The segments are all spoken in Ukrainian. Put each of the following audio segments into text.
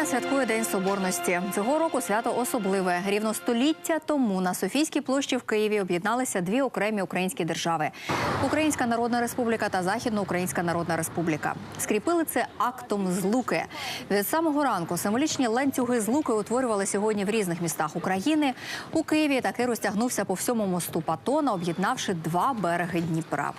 Україна святкує День Соборності. Цього року свято особливе. Рівно століття тому на Софійській площі в Києві об'єдналися дві окремі українські держави: Українська Народна Республіка та Західноукраїнська Народна Республіка. Скріпили це актом злуки. Від самого ранку символічні ланцюги злуки утворювали сьогодні в різних містах України. У Києві таки розтягнувся по всьому мосту Патона, об'єднавши два береги Дніпра.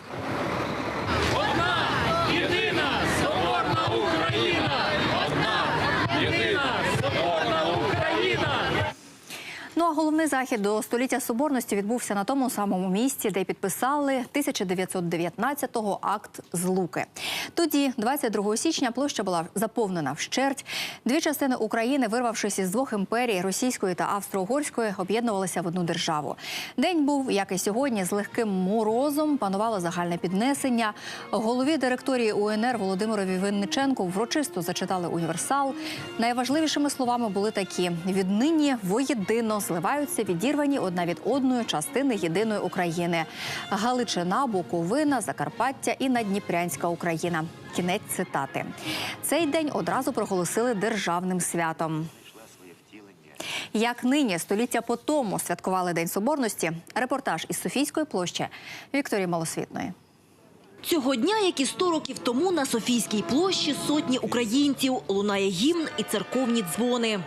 Головний захід до століття соборності відбувся на тому самому місці, де підписали 1919-го акт злуки. Тоді, 22 січня, площа була заповнена вщерть. Дві частини України, вирвавшись із двох імперій російської та австро-угорської, об'єднувалися в одну державу. День був, як і сьогодні, з легким морозом. Панувало загальне піднесення. Голові директорії УНР Володимирові Винниченку врочисто зачитали універсал. Найважливішими словами були такі: віднині воєдино зливаються відірвані одна від одної частини єдиної України: Галичина, Буковина, Закарпаття і Надніпрянська Україна. Кінець цитати. Цей день одразу проголосили державним святом. Як нині, століття по тому святкували День Соборності. Репортаж із Софійської площі Вікторії Малосвітної. Цього дня, як і 100 років тому, на Софійській площі сотні українців лунає гімн і церковні дзвони.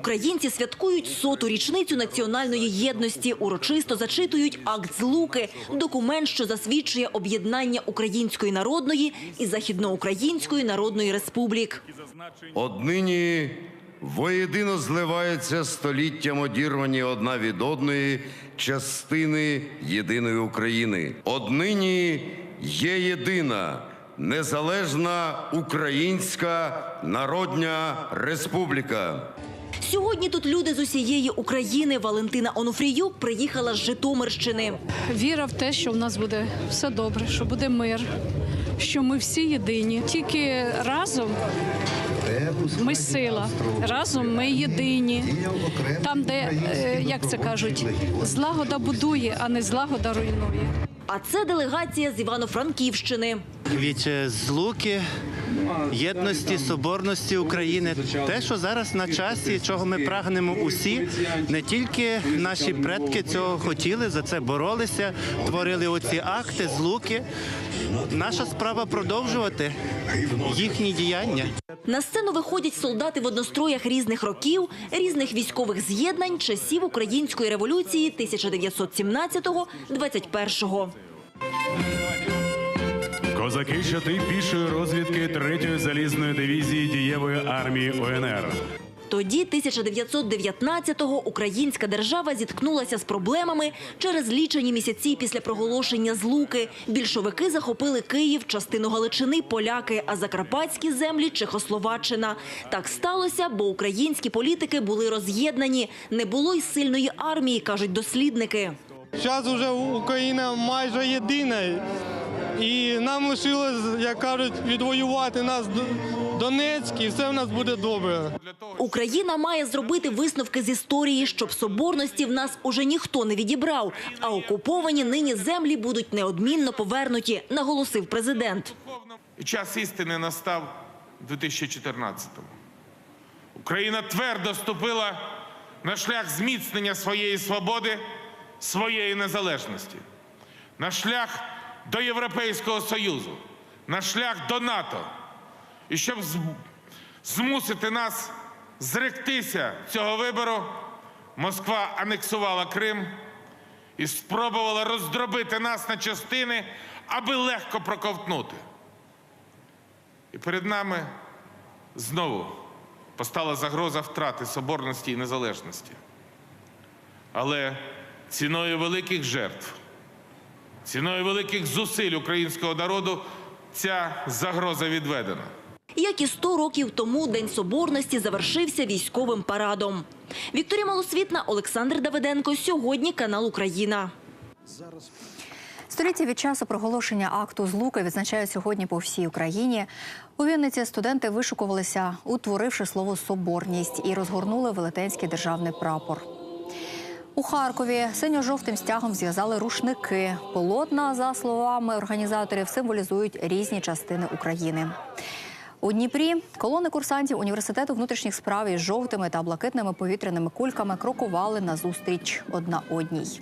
Українці святкують соту річницю національної єдності. Урочисто зачитують акт злуки – документ, що засвідчує об'єднання Української народної і Західноукраїнської народної республік. Однині воєдино зливаються століттям одірвані одна від одної частини єдиної України. Однині є єдина незалежна Українська Народна Республіка. Сьогодні тут люди з усієї України. Валентина Онуфріюк приїхала з Житомирщини. Віра в те, що в нас буде все добре, що буде мир, що ми всі єдині. Тільки разом ми сила, разом ми єдині. Там, де, е, як це кажуть, злагода будує, а не злагода руйнує. А це делегація з Івано-Франківщини. від злуки, єдності, соборності України. Те, що зараз на часі, чого ми прагнемо усі, не тільки наші предки цього хотіли, за це боролися, творили оці акти, злуки. Наша справа продовжувати їхні діяння. На сцену виходять солдати в одностроях різних років, різних військових з'єднань часів української революції 1917-21. Козаки щити пішої розвідки 3-ї залізної дивізії дієвої армії УНР. Тоді, 1919-го, українська держава зіткнулася з проблемами через лічені місяці після проголошення злуки. Більшовики захопили Київ, частину Галичини, поляки, а закарпатські землі Чехословаччина. Так сталося, бо українські політики були роз'єднані. Не було й сильної армії, кажуть дослідники. Зараз вже Україна майже єдина. І нам лишилось, як кажуть, відвоювати нас Донецьк, і все в нас буде добре. Україна має зробити висновки з історії, щоб соборності в нас уже ніхто не відібрав. А окуповані нині землі будуть неодмінно повернуті, наголосив президент. Час істини настав у 2014-му. Україна твердо ступила на шлях зміцнення своєї свободи, своєї незалежності, на шлях до Європейського Союзу, на шлях до НАТО. І щоб змусити нас зректися цього вибору, Москва анексувала Крим і спробувала роздробити нас на частини, аби легко проковтнути. І перед нами знову постала загроза втрати соборності і незалежності. Але ціною великих жертв, ціною великих зусиль українського народу ця загроза відведена. Як і 100 років тому День Соборності завершився військовим парадом. Вікторія Малосвітна, Олександр Давиденко. Сьогодні канал Україна. Століття від часу проголошення акту злуки відзначають сьогодні по всій Україні. У Вінниці студенти вишукувалися, утворивши слово соборність і розгорнули велетенський державний прапор. У Харкові синьо-жовтим стягом зв'язали рушники. Полотна, за словами організаторів, символізують різні частини України. У Дніпрі колони курсантів університету внутрішніх справ із жовтими та блакитними повітряними кульками крокували назустріч одна одній.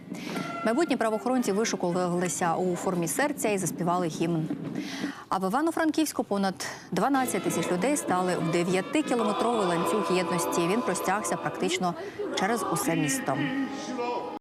Майбутні правоохоронці вишукувалися у формі серця і заспівали гімн. А в Івано-Франківську понад 12 тисяч людей стали в 9-кілометровий ланцюг єдності. Він простягся практично через усе місто.